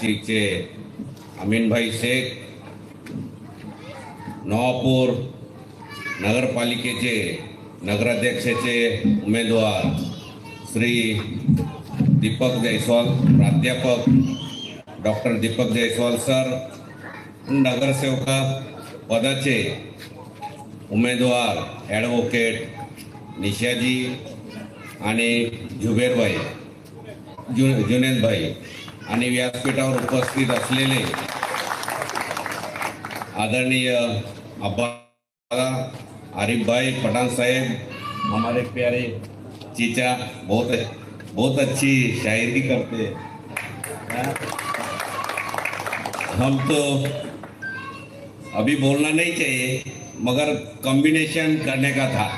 चे अमीनभाई शेख नवापूर नगरपालिकेचे नगराध्यक्षाचे उमेदवार श्री दीपक जयस्वाल प्राध्यापक डॉक्टर दीपक जयस्वाल सर नगरसेवका पदाचे उमेदवार ॲडव्होकेट निशाजी आणि जुबेरभाई जु जुनेदभाई आणि व्यासपीठावर उपस्थित असलेले आदरणीय अब्बा आरिफ भाई पठान साहेब हमारे प्यारे चीचा बहुत बहुत अच्छी शायरी करते हम तो अभी बोलना नहीं चाहिए मगर कॉम्बिनेशन करने का था।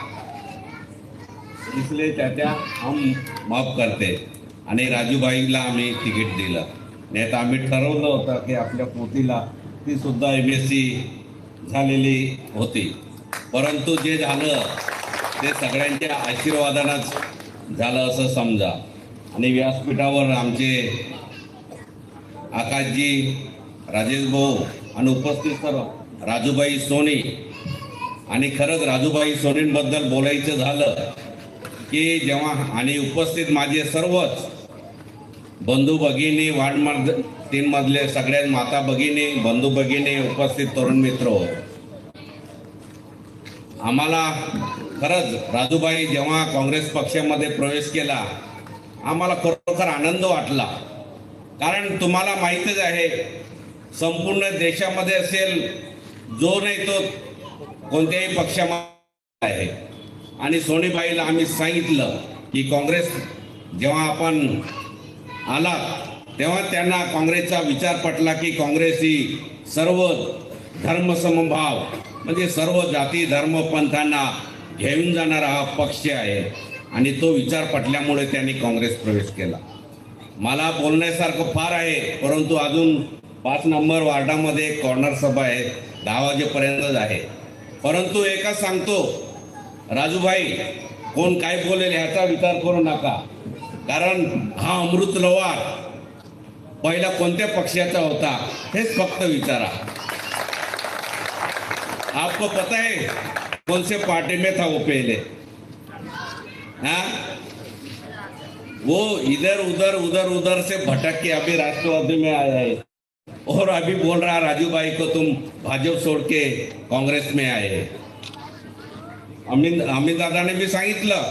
इसलिए चाचा हम माफ करते आणि राजूबाईला आम्ही तिकीट दिलं. नाही तर आम्ही ठरवलं होतं की आपल्या पोतीला ती सुद्धा एम एस सी झालेली होती. परंतु जे झालं ते सगळ्यांच्या आशीर्वादानंच झालं असं समजा. आणि व्यासपीठावर आमचे आकाशजी राजेश भाऊ आणि उपस्थित सर्व राजूबाई सोनी आणि खरंच राजूबाई सोनींबद्दल बोलायचं झालं की जेव्हा आणि उपस्थित माझे सर्वच बंधू भगिनी वार्ड मध तीन मधले सगळ्या माता भगिनी बंधू भगिनी उपस्थित तरुण मित्र. आम्हाला खरंच राजूबाई जेव्हा काँग्रेस पक्षामध्ये प्रवेश केला आम्हाला खरोखर आनंद वाटला. कारण तुम्हाला माहीतच आहे संपूर्ण देशामध्ये असेल जो नाही तो कोणत्याही पक्षामध्ये आहे. आणि सोनीबाईला आम्ही सांगितलं की काँग्रेस जेव्हा आपण आला तेव्हा त्यांना काँग्रेसचा विचार पटला की काँग्रेस ही सर्व धर्मसमभाव म्हणजे सर्व जाती धर्म पंथांना घेऊन जाणारा हा पक्ष आहे. आणि तो विचार पटल्यामुळे त्यांनी काँग्रेस प्रवेश केला. मला बोलण्यासारखं फार आहे परंतु अजून पाच नंबर वार्डामध्ये एक कॉर्नर सभा आहे दहा वाजेपर्यंतच आहे. परंतु एकच सांगतो राजूभाई कोण काय बोलेल ह्याचा विचार करू नका. कारण हा अमृत लवार पहिला कोणत्या पक्षाचा होता हेच फक्त विचारा. आपको पता है कौन से पार्टी में था वो पहले? हाँ? वो इधर उधर उधर उधर से भटक के अभी राष्ट्रवादी में आया है। और अभी बोल रहा राजू भाई को तुम भाजप छोड़ के कांग्रेस में आए अमित अमित दादाने सांगितलं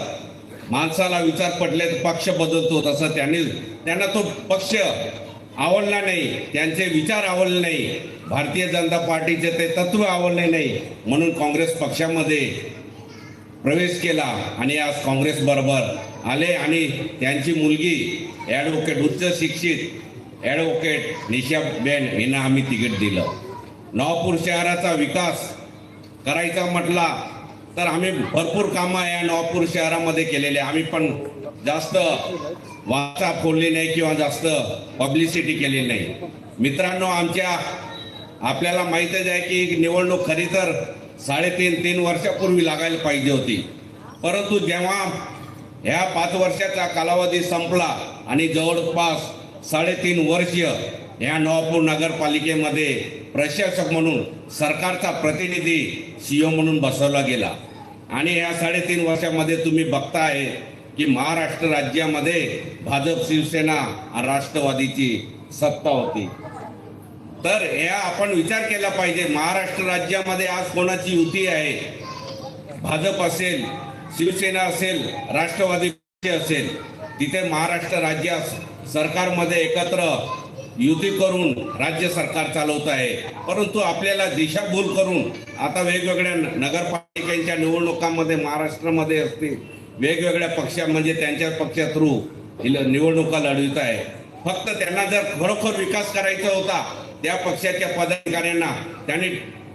माणसाला विचार पडले तर पक्ष बदलतो तसं त्यांनी त्यांना तो पक्ष आवडला नाही त्यांचे विचार आवडले नाही. भारतीय जनता पार्टीचे ते तत्व आवडले नाही. म्हणून काँग्रेस पक्षामध्ये प्रवेश केला आणि आज काँग्रेस बरोबर आले आणि त्यांची मुलगी ॲडव्होकेट उच्च शिक्षित ॲडव्होकेट निशाबेन यांना आम्ही तिकीट दिलं. नवापूर शहराचा विकास करायचा म्हटला तर आम्ही भरपूर कामं या नवापूर शहरामध्ये केलेले आम्ही पण जास्त वाचा फोडली नाही किंवा जास्त पब्लिसिटी केली नाही. मित्रांनो आमच्या आपल्याला माहीतच आहे की निवडणूक खरी तर साडेतीन तीन वर्षापूर्वी लागायला पाहिजे होती. परंतु जेव्हा ह्या पाच वर्षाचा कालावधी संपला आणि जवळपास साडेतीन वर्ष या नवापूर नगरपालिकेमध्ये प्रशासक म्हणून सरकारचा प्रतिनिधी सीओ म्हणून बसवला गेला. आणि या साडेतीन वर्षामध्ये तुम्ही बघताय की महाराष्ट्र राज्यामध्ये भाजप शिवसेना राष्ट्रवादीची सत्ता होती. तर या आपण विचार केला पाहिजे महाराष्ट्र राज्यामध्ये आज कोणाची युती आहे? भाजप असेल शिवसेना असेल राष्ट्रवादी असेल तिथे महाराष्ट्र राज्य सरकारमध्ये एकत्र युती करून राज्य सरकार चालवत आहे. परंतु आपल्याला दिशाभूल करून आता वेगवेगळ्या नगरपालिकांच्या निवडणुकांमध्ये महाराष्ट्रामध्ये असतील वेगवेगळ्या पक्षा म्हणजे त्यांच्या पक्षा थ्रू निवडणुका लढवित आहे. फक्त त्यांना जर खरोखर विकास करायचा होता त्या पक्षाच्या पदाधिकाऱ्यांना त्यांनी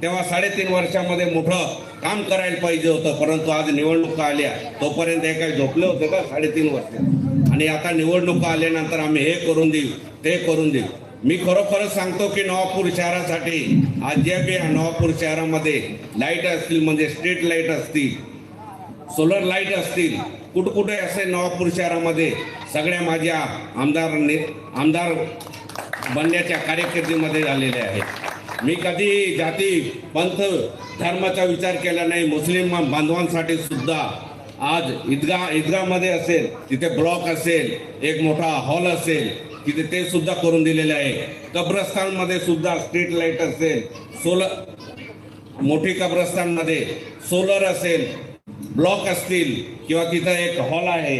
तेव्हा साडेतीन वर्षामध्ये मोठं काम करायला पाहिजे होतं परंतु आज निवडणुका आल्या तोपर्यंत हे काही झोपले होते का? साडेतीन वर्ष. आणि आता निवडणुका आल्यानंतर आम्ही हे करून देऊ ते करून देऊ. मी खरोखरच सांगतो की नवापूर शहरासाठी अद्याप या नवापूर शहरामध्ये लाइट असतील म्हणजे स्ट्रीट लाइट असतील सोलर लाइट असतील कुठकुठे असे नवापूर शहरामध्ये सगळ्या माझ्या आमदार आमदार बनण्याच्या कार्यकिर्दीमध्ये झालेले आहे मी कधी जाती पंथ धर्माचा विचार केला नाही मुस्लिम बांधवांसाठी सुद्धा आज ईदगा ईदगामध्ये असेल तिथे ब्लॉक असेल एक मोठा हॉल असेल तिथे ते सुद्धा करून दिलेले आहे. कब्रस्तानमध्ये सुद्धा स्ट्रीट लाइट असेल सोलर मोठी कब्रस्तानमध्ये सोलर असेल ब्लॉक असतील किंवा तिथं एक हॉल आहे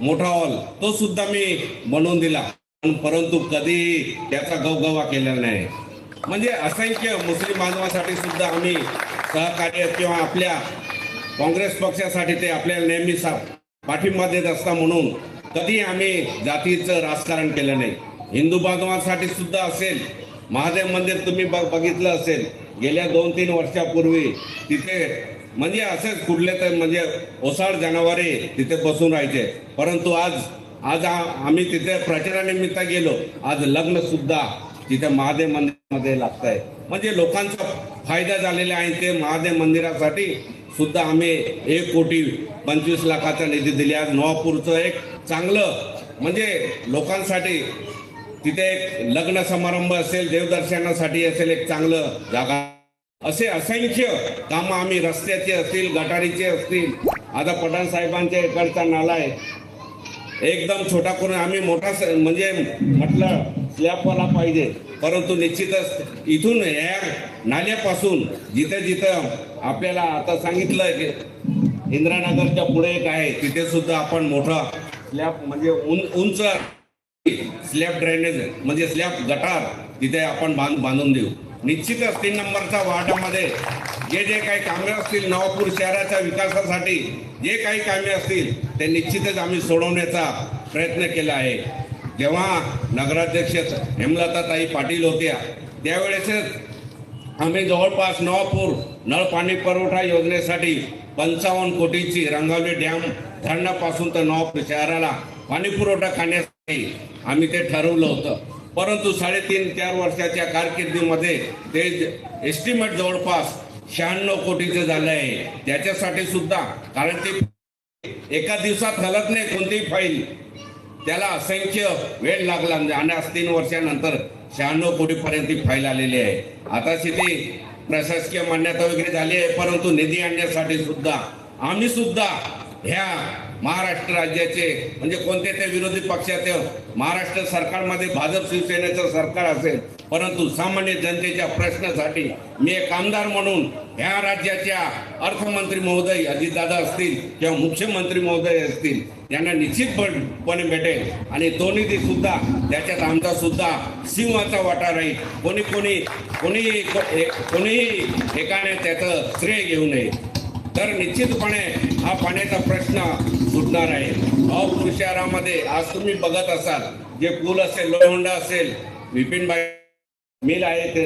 मोठा हॉल तो सुद्धा मी बनवून दिला. परंतु कधी त्याचा गवगवा केलेला नाही. म्हणजे असंख्य मुस्लिम बांधवासाठी सुद्धा आम्ही सहकार्य किंवा आपल्या काँग्रेस पक्षासाठी ते आपल्याला नेहमी सा पाठिंबा देत असता म्हणून कधी आम्ही जातीचं राजकारण केलं नाही. हिंदू बांधवांसाठी सुद्धा असेल महादेव मंदिर तुम्ही ब- बघितलं असेल गेल्या दोन तीन वर्षापूर्वी तिथे म्हणजे असेच कुठले तर म्हणजे ओसाड जनावरे तिथे बसून राहायचे. परंतु आज आज आम्ही तिथे प्रचारानिमित्त गेलो आज लग्न सुद्धा तिथे महादेव मंदिरामध्ये लागत आहे म्हणजे लोकांचा फायदा झालेला आहे ते महादेव मंदिरासाठी सुद्धा आम्ही एक कोटी पंचवीस लाखाचा निधी दिली. आज नवापूरचं एक चांगलं म्हणजे लोकांसाठी तिथे एक लग्न समारंभ असेल देवदर्शनासाठी असेल एक चांगलं जागा. असे असंख्य कामं आम्ही रस्त्याचे असतील गटारीचे असतील आता पठाण साहेबांच्या इकडचा नाला आहे. एकदम छोटा करून आम्ही मोठा स- म्हणजे म्हटलं स्लॅबवाला पाहिजे. परंतु निश्चितच इथून या नाल्यापासून जिथे जिथं आपल्याला आता सांगितलं की इंद्रानगरच्या पुढे एक आहे तिथे सुद्धा आपण मोठा स्लॅब म्हणजे उं- उंच स्लॅब ड्रेनेज म्हणजे स्लॅब गटार तिथे आपण बांध बांधून देऊ. निश्चितच तीन नंबरच्या वार्डामध्ये जे जे काही कामे असतील नवापूर शहराच्या विकासासाठी जे काही कामे असतील ते निश्चितच आम्ही सोडवण्याचा प्रयत्न केला आहे. जेव्हा नगराध्यक्ष हेमलताताई पाटील होत्या त्यावेळेसच आम्ही जवळपास नवापूर नळ पाणी पुरवठा योजनेसाठी पंचावन्न कोटीची रंगावली डॅम धरणापासून तर नवापूर शहराला पाणी पुरवठा करण्यासाठी आम्ही ते ठरवलं होतं. परंतु साडेतीन चार वर्षाच्या कारकिर्दीमध्ये ते एस्टिमेट जवळपास शहाण्णव कोटीचं झालं आहे. त्याच्यासाठी सुद्धा कारण ते एका दिवसात हलत नाही कोणतीही फाईल. त्याला असंख्य वेळ लागला. आणि आज तीन वर्षानंतर शहाण्णव कोटीपर्यंत ती फाईल आलेली आहे. आता शेती प्रशासकीय मान्यता वगैरे झाली आहे परंतु निधी आणण्यासाठी सुद्धा आम्ही सुद्धा ह्या महाराष्ट्र राज्याचे म्हणजे कोणते ते विरोधी पक्षाचे महाराष्ट्र सरकारमध्ये भाजप शिवसेनेचं सरकार असेल परंतु सामान्य जनतेच्या प्रश्नासाठी मी एक आमदार म्हणून ह्या राज्याच्या अर्थमंत्री महोदय अजितदादा असतील किंवा मुख्यमंत्री महोदय असतील यांना निश्चितपणे भेटेल. आणि तो निधी सुद्धा त्याच्यात आमचा सुद्धा सिंहाचा वाटा राहील. कोणी कोणी कोणी कोणीही एकाने त्याचं श्रेय घेऊ नये. तर निश्चितपणे हा पाण्याचा प्रश्न सुटणार आहे. अपूर शहरामध्ये आज तुम्ही बघत असाल जे पूल असेल लोहंडा असेल विपिनबाई मिल आहे ते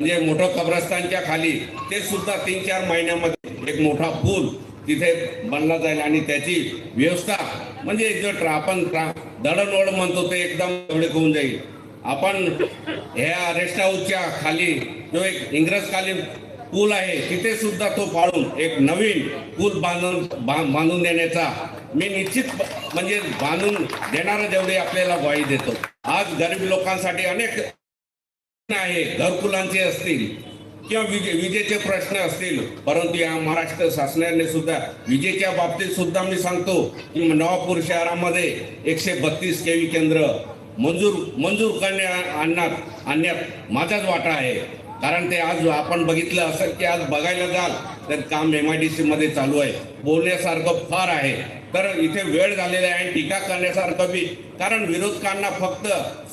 म्हणजे मोठं कब्रस्तानच्या खाली ते सुद्धा तीन चार महिन्यामध्ये एक मोठा पूल तिथे बनला जाईल आणि त्याची व्यवस्था म्हणजे जो आपण दळणवळ म्हणतो ते एकदम एवढे होऊन जाईल. आपण ह्या रेस्ट हाऊसच्या खाली जो एक इंग्रजकालीन पूल आहे तिथे सुद्धा तो पाळून एक नवीन पूल बांधून बांधून देण्याचा मी निश्चित म्हणजे बांधून देणारा जेवढे आपल्याला ग्वाही देतो. आज गरीब लोकांसाठी अनेक आहे घरकुलांचे असतील किंवा विजे विजेचे प्रश्न असतील परंतु या महाराष्ट्र शासनाने सुद्धा विजेच्या बाबतीत सुद्धा मी सांगतो की नवापूर शहरामध्ये एकशे बत्तीस केवी केंद्र मंजूर मंजूर करण्या आणण्यात आणण्यात माझाच वाटा आहे. कारण ते आज आपण बघितलं असं की आज बघायला जाल तर काम एम आय डी सीमध्ये चालू आहे. बोलण्यासारखं फार आहे. तर इथे वेळ झालेला आहे टीका करण्यासारखं बी. कारण विरोधकांना फक्त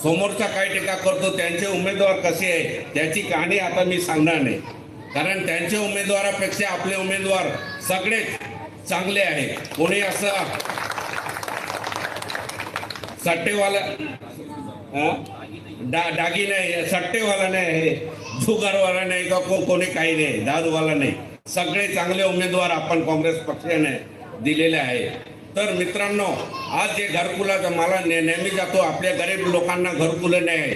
समोरचा काय टीका करतो त्यांचे उमेदवार कसे आहे त्याची कहाणी आता मी सांगणार नाही. कारण त्यांच्या उमेदवारापेक्षा आपले उमेदवार सगळेच चांगले आहे कोणी असं सट्टेवाला डा डागी नाही सट्टेवाला नाही आहे जुगारवाला नाही का को कोणी काही नाही दारूवाला नाही. सगळे चांगले उमेदवार आपण काँग्रेस पक्षाने दिलेले आहे तर मित्रांनो आज जे घरकुलाचं मला ने नेहमी जातो आपल्या गरीब लोकांना घरकुलं नाही.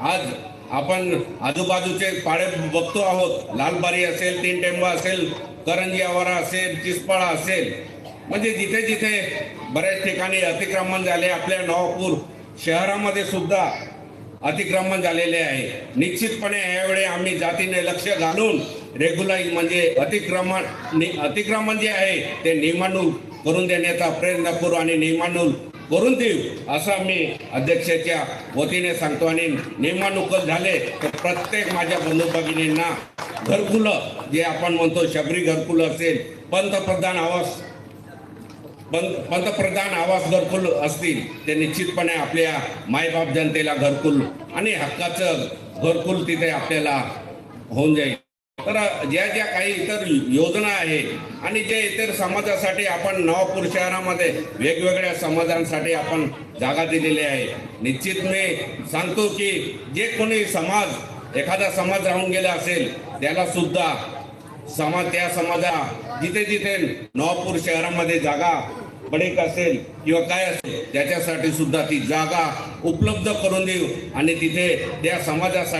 आज आपण आजूबाजूचे पाडे बघतो आहोत. लालबारी असेल तीन टेंबा असेल करंजी आवारा असेल चिसपाळा असेल. म्हणजे जिथे जिथे बऱ्याच ठिकाणी अतिक्रमण झाले आपल्या नवापूर शहरामध्ये सुद्धा अतिक्रमण झालेले आहे. निश्चितपणे यावेळी आम्ही जातीने लक्ष घालून रेग्युलाइज म्हणजे अतिक्रमण नि- अतिक्रमण जे आहे ते नियमानुल करून देण्याचा प्रयत्न करू आणि नियमानुल करून देऊ असं मी अध्यक्षाच्या वतीने सांगतो. आणि नियमानुकूल झाले तर प्रत्येक माझ्या बंधू भगिनींना घरकुलं जे आपण म्हणतो शबरी घरकुलं असेल पंतप्रधान आवास पंतप्रधान आवास घरकुल असतील ते निश्चितपणे आपल्या मायबाप जनतेला घरकुल आणि हक्काचं घरकुल तिथे आपल्याला होऊन जाईल. तर ज्या ज्या काही इतर योजना आहे आणि ज्या इतर समाजासाठी आपण नवापूर शहरामध्ये वेगवेगळ्या समाजांसाठी आपण जागा दिलेली आहे. निश्चित मी सांगतो की जे कोणी समाज एखादा समाज राहून गेला असेल त्याला सुद्धा समाज त्या समाजा जिथे जिथे नवापूर शहरामध्ये जागा पडेक असेल किंवा काय असेल त्याच्यासाठी सुद्धा ती जागा उपलब्ध करून देऊ आणि तिथे त्या समाजासाठी